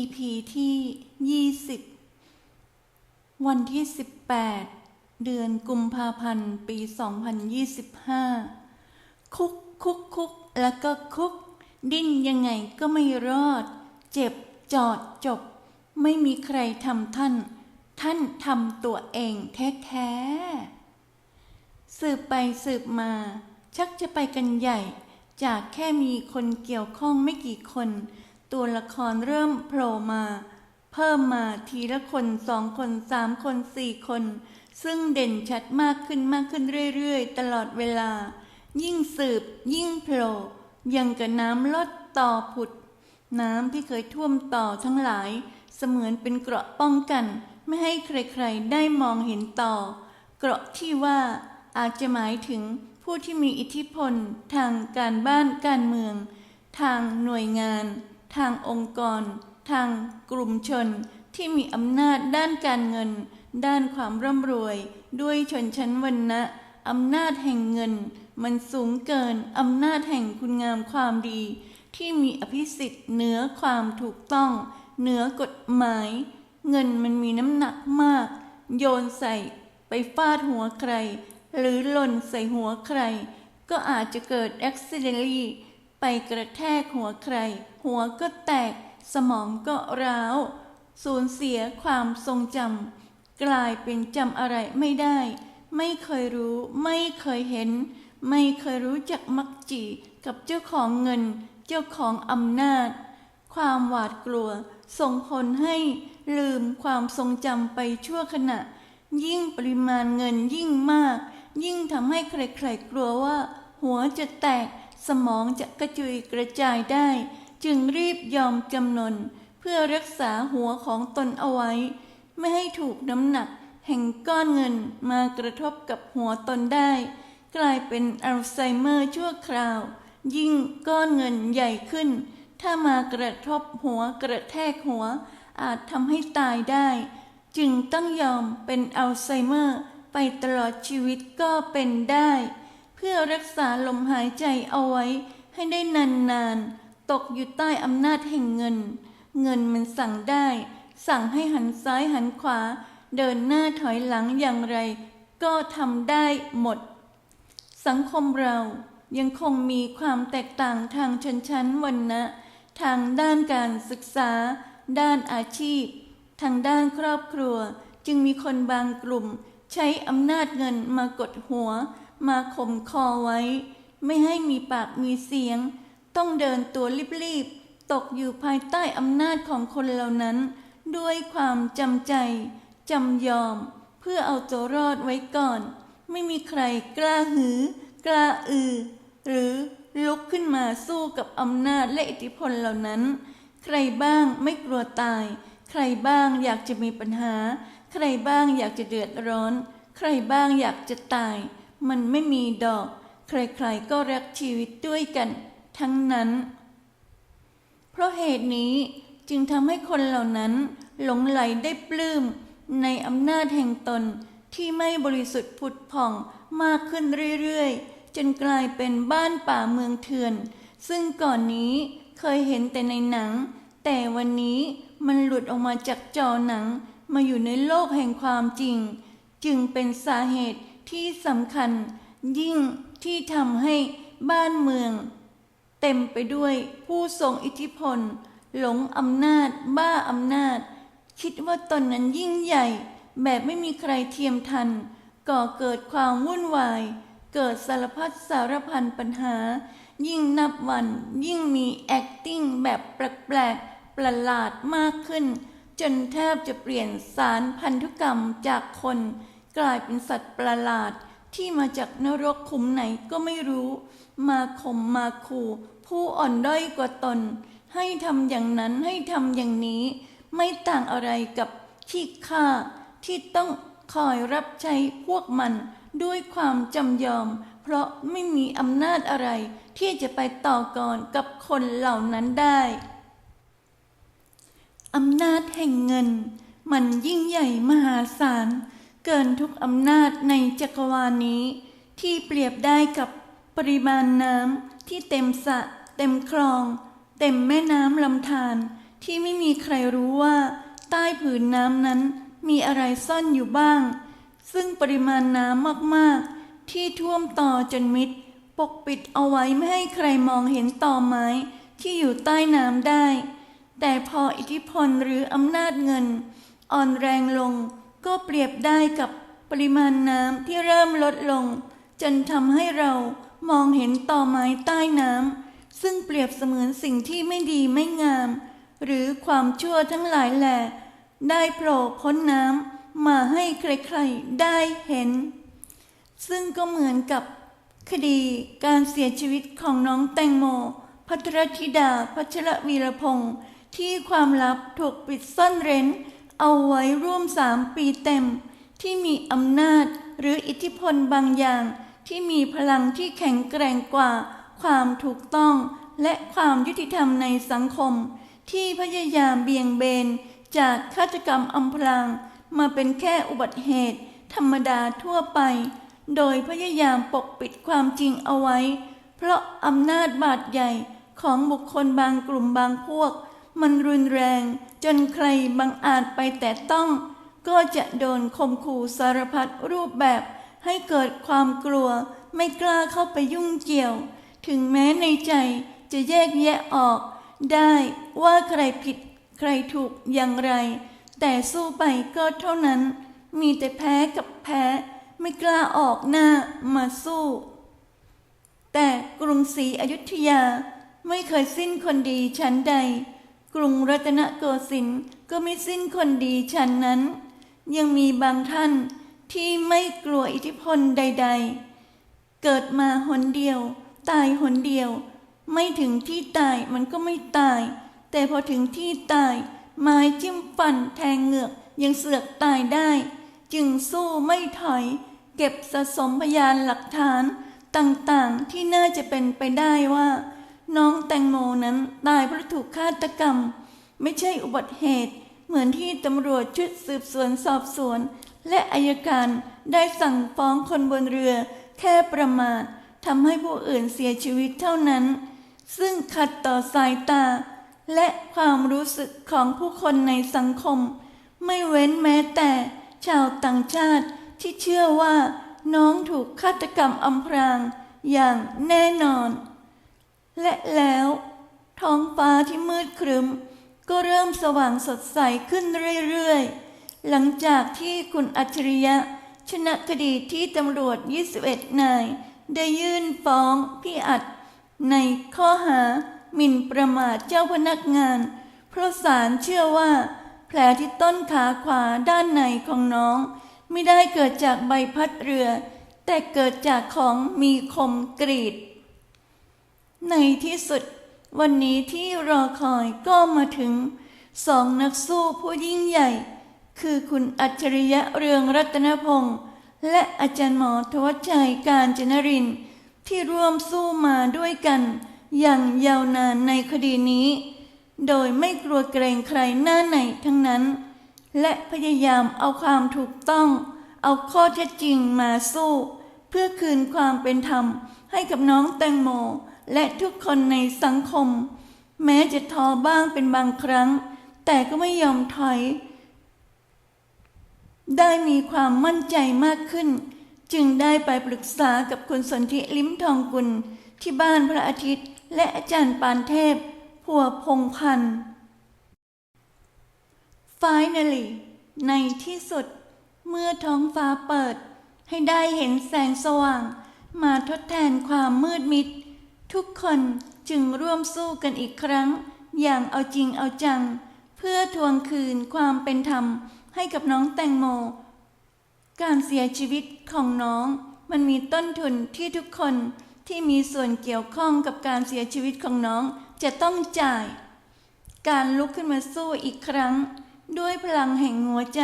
EP ที่ 20 วันที่ 18 เดือนกุมภาพันธ์ ปี 2025 คุกคุกคุกแล้วก็คุก ดิ้นยังไงก็ไม่รอด เจ็บจอดจบ ไม่มีใครทำท่าน ท่านทำตัวเองแท้ๆ สืบไปสืบมา ชักจะไปกันใหญ่ จากแค่มีคนเกี่ยวข้องไม่กี่คน ตัวละครเริ่มโผล่มา เพิ่มมาทีละคนสองคนสามคนสี่คน ซึ่งเด่นชัดมากขึ้นมากขึ้นเรื่อยๆ ตลอดเวลา ยิ่งสืบ ยิ่งโผล่ยังกับน้ำลดต่อผุด น้ำที่เคยท่วมต่อทั้งหลาย เสมือนเป็นเกราะป้องกัน ไม่ให้ใครๆ ได้มองเห็นต่อ เกราะที่ว่าอาจจะหมายถึงผู้ที่มีอิทธิพลทางการบ้านการเมือง ทางหน่วยงาน ทางองค์กร ทางกลุ่มชน ที่มีอำนาจด้านการเงิน ด้านความร่ำรวย ด้วยชนชั้นวรรณะอำนาจแห่งเงิน มันสูงเกินอำนาจแห่งคุณงามความดี ที่มีอภิสิทธิ์เหนือความถูกต้อง เหนือกฎหมาย เงินมันมีน้ำหนักมาก โยนใส่ไปฟาดหัวใคร หรือหล่นใส่หัวใคร ก็อาจจะเกิด accidentally ไปกระแทกหัวใคร หัวก็แตก สมองก็ร้าว สูญเสียความทรงจำกลายเป็นจำอะไรไม่ได้ ไม่เคยรู้ ไม่เคยเห็น ไม่เคยรู้จักมักจีกับเจ้าของเงิน เจ้าของอำนาจ ความหวาดกลัว ส่งผลให้ลืมความทรงจำไปชั่วขณะ ยิ่งปริมาณเงินยิ่งมาก ยิ่งทำให้ใครๆกลัวว่า หัวจะแตก สมองจะกระจุยกระจายได้ จึงรีบยอมจำนน เพื่อรักษาหัวของตนเอาไว้ ไม่ให้ถูกน้ำหนัก แห่งก้อนเงินมากระทบกับหัวตนได้ กลายเป็นอัลไซเมอร์ชั่วคราว ยิ่งก้อนเงินใหญ่ขึ้น ถ้ามากระทบหัวกระแทกหัว อาจทำให้ตายได้ จึงต้องยอมเป็นอัลไซเมอร์ไปตลอดชีวิตก็เป็นได้ พื่อรักษาลมหายใจเอาไว้ให้ได้นานๆ ตกอยู่ใต้อำนาจแห่งเงิน เงินมันสั่งได้ สั่งให้หันซ้ายหันขวา เดินหน้าถอยหลังอย่างไร ก็ทำได้หมด สังคมเรายังคงมีความแตกต่างทางชนชั้นวรรณะ ทางด้านการศึกษา ด้านอาชีพ ทางด้านครอบครัว จึงมีคนบางกลุ่ม ใช้อำนาจเงินมากดหัว มาข่มคอไว้ ไม่ให้มีปากมีเสียง ต้องเดินตัวรีบๆ ตกอยู่ภายใต้อำนาจของคนเหล่านั้น ด้วยความจำใจจำยอม เพื่อเอาตัวรอดไว้ก่อน ไม่มีใครกล้าหือ กล้าอือ หรือลุกขึ้นมาสู้กับอำนาจและอิทธิพลเหล่านั้น ใครบ้างไม่กลัวตาย ใครบ้างอยากจะมีปัญหา ใครบ้างอยากจะเดือดร้อน ใครบ้างอยากจะตาย มันไม่มีดอก ใครๆก็รักชีวิตด้วยกัน ทั้งนั้น เพราะเหตุนี้จึงทำให้คนเหล่านั้น หลงไหลได้ปลื้ม ในอำนาจแห่งตนที่ไม่บริสุทธิ์ผุดผ่องมากขึ้นเรื่อยๆ จนกลายเป็นบ้านป่าเมืองเถื่อน ซึ่งก่อนนี้เคยเห็นแต่ในหนัง แต่วันนี้มันหลุดออกมาจากจอหนัง มาอยู่ในโลกแห่งความจริง จึงเป็นสาเหตุ ที่สำคัญยิ่งที่ทำให้บ้านเมือง เต็มไปด้วยผู้ทรงอิทธิพล หลงอำนาจ บ้าอำนาจ คิดว่าตนนั้นยิ่งใหญ่ แบบไม่มีใครเทียมทัน ก่อเกิดความวุ่นวาย เกิดสารพัดสารพันปัญหา ยิ่งนับวันยิ่งมี acting แบบแปลกๆ ประหลาดมากขึ้น จนแทบจะเปลี่ยนสารพันธุกรรมจากคน กลายเป็นสัตว์ประหลาดที่มาจากนรกขุมไหนก็ไม่รู้ มาข่มมาขู่ผู้อ่อนด้อยกว่าตน ให้ทำอย่างนั้นให้ทำอย่างนี้ ไม่ต่างอะไรกับที่ข้าที่ต้องคอยรับใช้พวกมันด้วยความจำยอม เพราะไม่มีอำนาจอะไรที่จะไปต่อกรกับคนเหล่านั้นได้อำนาจแห่งเงิน มันยิ่งใหญ่มหาศาล เกินทุกอำนาจในจักรวาลนี้ ที่เปรียบได้กับปริมาณน้ำที่เต็มสระเต็มคลอง เต็มแม่น้ำลำธารที่ไม่มีใครรู้ว่า ใต้ผืนน้ำนั้นมีอะไรซ่อนอยู่บ้าง ซึ่งปริมาณน้ำมากๆ ที่ท่วมต่อจนมิด ปกปิดเอาไว้ไม่ให้ใครมองเห็นต่อไม้ที่อยู่ใต้น้ำได้ แต่พออิทธิพลหรืออำนาจเงิน อ่อนแรงลง ก็เปรียบได้กับปริมาณน้ำที่เริ่มลดลง จนทำให้เรามองเห็นต่อไม้ใต้น้ำซึ่งเปรียบเสมือนสิ่งที่ไม่ดีไม่งาม หรือความชั่วทั้งหลายแหละได้โผล่พ้นน้ำมาให้ใครๆได้เห็น ซึ่งก็เหมือนกับคดีการเสียชีวิตของน้องแตงโม พัทรธิดา พัชรวีรพงศ์ที่ความลับถูกปิดซ่อนเร้น เอาไว้ร่วมสามปีเต็ม ที่มีอำนาจหรืออิทธิพลบางอย่างที่มีพลังที่แข็งแกร่งกว่า ความถูกต้องและความยุติธรรมในสังคม ที่พยายามเบี่ยงเบน จากฆาตกรรมอำพรางมาเป็นแค่อุบัติเหตุ ธรรมดาทั่วไป โดยพยายามปกปิดความจริงเอาไว้ เพราะอำนาจบาดใหญ่ของบุคคลบางกลุ่มบางพวก มันรุนแรงจนใครบางอาจไปแต่ต้อง ก็จะโดนข่มขู่สารพัดรูปแบบให้เกิดความกลัวไม่กล้าเข้าไปยุ่งเกี่ยว ถึงแม้ในใจจะแยกแยะออก ได้ว่าใครผิดใครถูกอย่างไร แต่สู้ไปก็เท่านั้น มีแต่แพ้กับแพ้ ไม่กล้าออกหน้ามาสู้ แต่กรุงศรีอยุธยาไม่เคยสิ้นคนดีชั้นใด กรุงรัตนโกสินทร์ก็ไม่สิ้นคนดีชั้นนั้น ยังมีบางท่านที่ไม่กลัวอิทธิพลใด ๆ เกิดมาหนเดียว ตายหนเดียว ไม่ถึงที่ตายมันก็ไม่ตาย แต่พอถึงที่ตายไม้จิ้มฟันแทงเหงือกยังเสือกตายได้ จึงสู้ไม่ถอย เก็บสะสมพยานหลักฐานต่างๆที่น่าจะเป็นไปได้ว่า น้องแตงโมนั้นตายเพราะถูกฆาตกรรม ไม่ใช่อุบัติเหตุ เหมือนที่ตำรวจชุดสืบสวนสอบสวน และอายการได้สั่งฟ้องคนบนเรือ แค่ประมาททำให้ผู้อื่นเสียชีวิตเท่านั้น ซึ่งขัดต่อสายตา และความรู้สึกของผู้คนในสังคม ไม่เว้นแม้แต่ชาวต่างชาติที่เชื่อว่าน้องถูกฆาตกรรมอำพรางอย่างแน่นอน และแล้วท้องฟ้าที่มืดครึ้ม ก็เริ่มสว่างสดใสขึ้นเรื่อยๆ หลังจากที่คุณอัจฉริยะ ชนะคดีที่ตำรวจ 21 นาย ได้ยื่นฟ้องพี่อัด ในข้อหาหมิ่นประมาทเจ้าพนักงาน เพราะศาลเชื่อว่า แผลที่ต้นขาขวาด้านในของน้อง ไม่ได้เกิดจากใบพัดเรือ แต่เกิดจากของมีคมกรีด ในที่สุด วันนี้ที่รอคอยก็มาถึงสองนักสู้ผู้ยิ่งใหญ่ คือคุณอัจฉริยะเรืองรัตนพงศ์และอาจารย์หมอทวัชชัยการจนรินที่ร่วมสู้มาด้วยกัน อย่างยาวนานในคดีนี้ โดยไม่กลัวเกรงใครหน้าไหนทั้งนั้น และพยายามเอาความถูกต้อง เอาข้อเท็จจริงมาสู้ เพื่อคืนความเป็นธรรมให้กับน้องแตงโม และทุกคนในสังคม แม้จะท้อบ้างเป็นบางครั้ง แต่ก็ไม่ยอมถอย ได้มีความมั่นใจมากขึ้น จึงได้ไปปรึกษากับคุณสนธิลิ้มทองกุลที่บ้านพระอาทิตย์ และอาจารย์ปานเทพ พัวพงพันธ์ Finally ในที่สุด เมื่อท้องฟ้าเปิด ให้ได้เห็นแสงสว่าง มาทดแทนความมืดมิด ทุกคนจึงร่วมสู้กันอีกครั้ง อย่างเอาจริงเอาจัง เพื่อทวงคืนความเป็นธรรมให้กับน้องแตงโม การเสียชีวิตของน้องมันมีต้นทุนที่ทุกคนที่มีส่วนเกี่ยวข้องกับการเสียชีวิตของน้องจะต้องจ่าย การลุกขึ้นมาสู้อีกครั้ง ด้วยพลังแห่งหัวใจ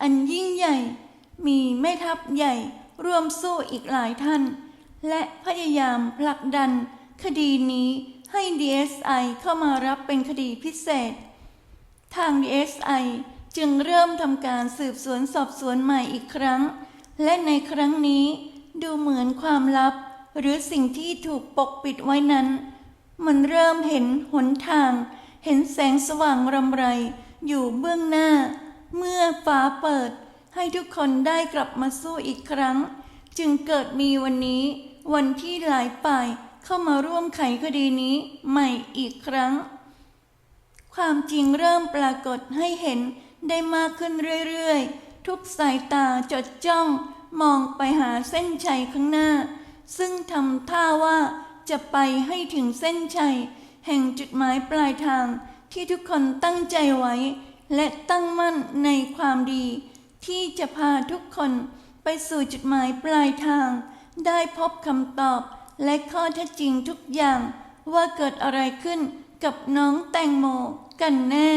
อันยิ่งใหญ่ มีแม่ทัพใหญ่ร่วมสู้อีกหลายท่าน และพยายามผลักดันคดีนี้ให้ DSI เข้ามารับเป็นคดีพิเศษ ทาง DSI จึงเริ่มทำการสืบสวนสอบสวนใหม่อีกครั้ง และในครั้งนี้ดูเหมือนความลับ หรือสิ่งที่ถูกปกปิดไว้นั้น มันเริ่มเห็นหนทาง เห็นแสงสว่างรำไร อยู่เบื้องหน้า เมื่อฟ้าเปิด ให้ทุกคนได้กลับมาสู้อีกครั้ง จึงเกิดมีวันนี้ วันที่หลายฝ่ายเข้ามาร่วมไขคดีนี้ใหม่อีกครั้ง ความจริงเริ่มปรากฏให้เห็นได้มากขึ้นเรื่อยๆ ทุกสายตาจดจ้อง มองไปหาเส้นชัยข้างหน้า ซึ่งทำท่าว่าจะไปให้ถึงเส้นชัย แห่งจุดหมายปลายทางที่ทุกคนตั้งใจไว้ และตั้งมั่นในความดี ที่จะพาทุกคนไปสู่จุดหมายปลายทาง ได้พบคำตอบและข้อเท็จจริงทุกอย่าง ว่าเกิดอะไรขึ้นกับน้องแตงโมกันแน่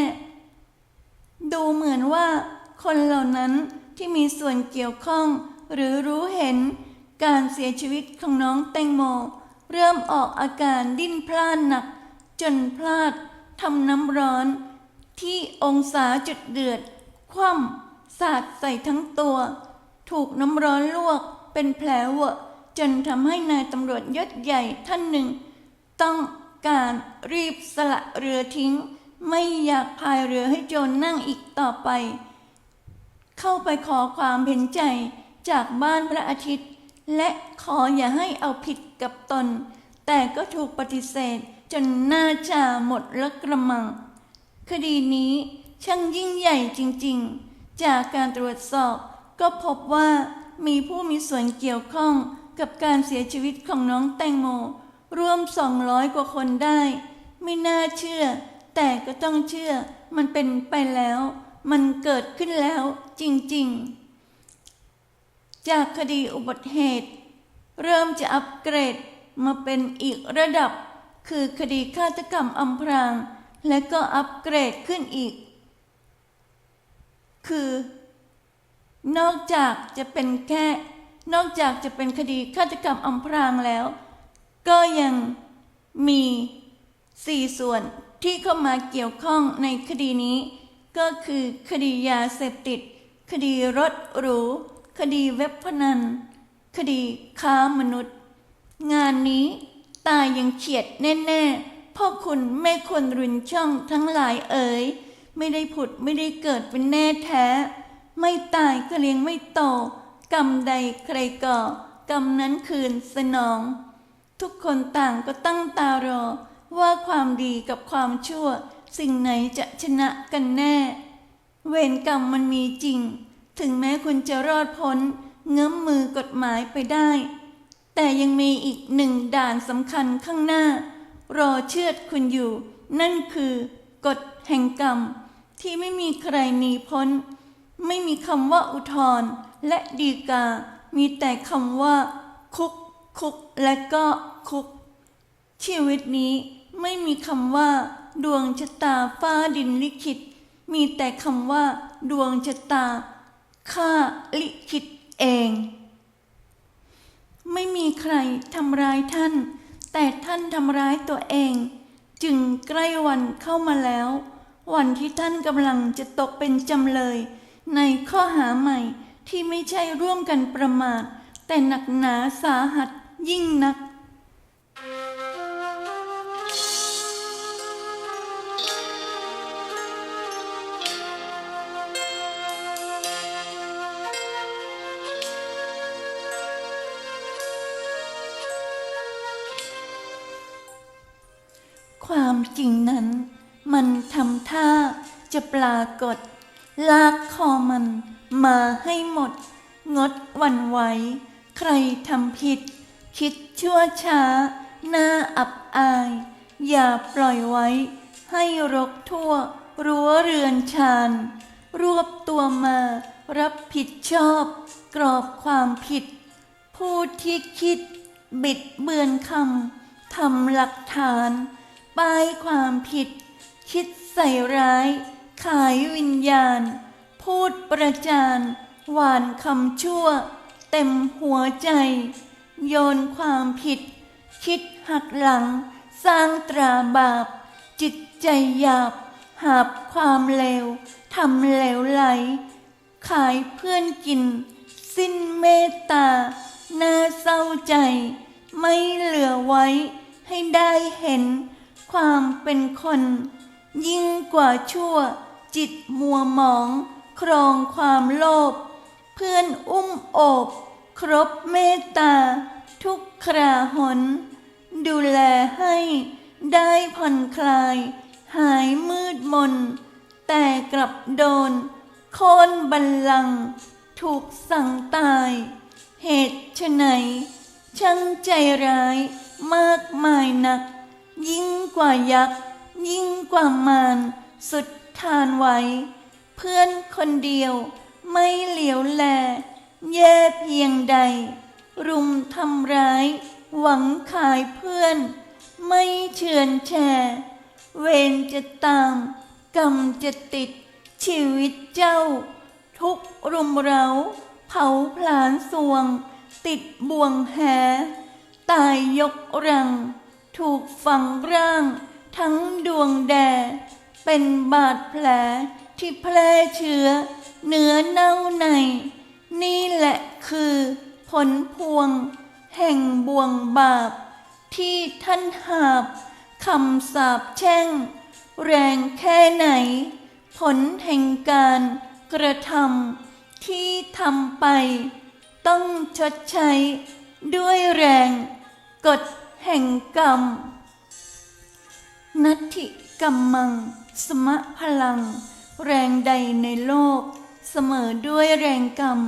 ดูเหมือนว่า คนเหล่านั้นที่มีส่วนเกี่ยวข้อง หรือรู้เห็น การเสียชีวิตของน้องแตงโม เริ่มออกอาการดิ้นพล่านหนัก จนพลาดทำน้ำร้อน ที่องศาจุดเดือด คว่ำสาดใส่ทั้งตัว ถูกน้ำร้อนลวกเป็นแผลเวอะ จนทำให้นายตำรวจยศใหญ่ท่านหนึ่ง ต้องการรีบสละเรือทิ้ง ไม่อยากพายเรือให้โจรนนั่งอีกต่อไป เข้าไปขอความเห็นใจจากบ้านพระอาทิตย์ และขออย่าให้เอาผิดกับตน แต่ก็ถูกปฏิเสธจนหน้าชาหมดละกระมัง คดีนี้ช่างยิ่งใหญ่จริงๆ จากการตรวจสอบก็พบว่ามีผู้มีส่วนเกี่ยวข้อง กับการเสียชีวิตของน้องแตงโม รวม 200 กว่าคนได้ ไม่น่าเชื่อ แต่ก็ต้องเชื่อ มันเป็นไปแล้ว มันเกิดขึ้นแล้วจริงๆ จากคดีอุบัติเหตุ เริ่มจะอัปเกรดมาเป็นอีกระดับ คือคดีฆาตกรรมอำพราง และก็อัปเกรดขึ้นอีก คือ นอกจากจะเป็นแค่ นอกจากจะเป็นคดีฆาตกรรมอำพรางแล้ว ก็ยังมีสี่ส่วนที่เข้ามาเกี่ยวข้องในคดีนี้ ก็คือคดียาเสพติด คดีรถหรู คดีเว็บพนัน คดีค้ามนุษย์ งานนี้ตายยังเฉียดแน่ๆพ่อคุณแม่คนรุนช่องทั้งหลายเอ๋ยไม่ได้ผุดไม่ได้เกิดเป็นแน่แท้ ไม่ตายก็เลี้ยงไม่โต กรรมใดใครก่อกรรมนั้นคืนสนอง ทุกคนต่างก็ตั้งตารอ ว่าความดีกับความชั่ว สิ่งไหนจะชนะกันแน่ เวรกรรมมันมีจริง ถึงแม้คุณจะรอดพ้น เงื้อมมือกฎหมายไปได้ แต่ยังมีอีกหนึ่งด่านสำคัญข้างหน้า รอเชือดคุณอยู่ นั่นคือกฎแห่งกรรม ที่ไม่มีใครหนีพ้น ไม่มีคำว่าอุทธร และดีกา มีแต่คำว่า คุก คุก และก็คุก ชีวิตนี้ไม่มีคำว่า ดวงชะตาฟ้าดินลิขิต มีแต่คำว่า ดวงชะตาข้าลิขิตเอง ไม่มีใครทำร้ายท่าน แต่ท่านทำร้ายตัวเอง จึงใกล้วันเข้ามาแล้ว วันที่ท่านกำลังจะตกเป็นจำเลย ในข้อหาใหม่ ที่ไม่ใช่ร่วมกันประมาท แต่หนักหนาสาหัสยิ่งนัก ความจริงนั้น มันทำท่าจะปรากฏ ลากคอมัน มาให้หมด งดวันไหวใครทำผิด คิดชั่วช้า หน้าอับอาย อย่าปล่อยไว้ ให้รกทั่ว รั้วเรือนชาน รวบตัวมา รับผิดชอบ กรอบความผิด ผู้ที่คิด บิดเบือนคำทำหลักฐานป้ายความผิด คิดใส่ร้าย ขายวิญญาณ พูดประจานหวานคำชั่ว เต็มหัวใจ โยนความผิด คิดหักหลัง สร้างตราบาป จิตใจหยาบ หาบความเลวทำเลวไหล ขายเพื่อนกิน สิ้นเมตตา น่าเศร้าใจ ไม่เหลือไว้ ให้ได้เห็น ความเป็นคน ยิ่งกว่าชั่ว จิตมัวหมอง ครองความโลภเพื่อนอุ้มโอบครบเมตตา ทุกคราหน ดูแลให้ได้ผ่อนคลาย หายมืดมน แต่กลับโดน โค่นบัลลัง ถูกสั่งตาย เหตุไฉนช่างใจร้ายมากมายนัก ยิ่งกว่ายักษ์ ยิ่งกว่ามารสุดทานไวเพื่อนคนเดียวไม่เหลียวแล แย่เพียงใด รุมทำร้าย หวังขายเพื่อน ไม่เชื่อนแชร์เวรจะตาม กรรมจะติดชีวิตเจ้า ทุกข์รุมเร้าเผาผลาญสวง ติดบ่วงแห ตายยกรัง ถูกฝังร่าง ทั้งดวงแด เป็นบาดแผล ที่แพร่เชื้อเนื้อเน่าใน นี่แหละคือผลพวง แห่งบ่วงบาป ที่ท่านหาบคำสาปแช่ง แรงแค่ไหน ผลแห่งการกระทำที่ทำไป ต้องชดใช้ ด้วยแรงกฎแห่งกรรม นัตถิกรรมัง สมะพลัง แรงใดในโลก เสมอด้วยแรงกรรม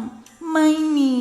ไม่มี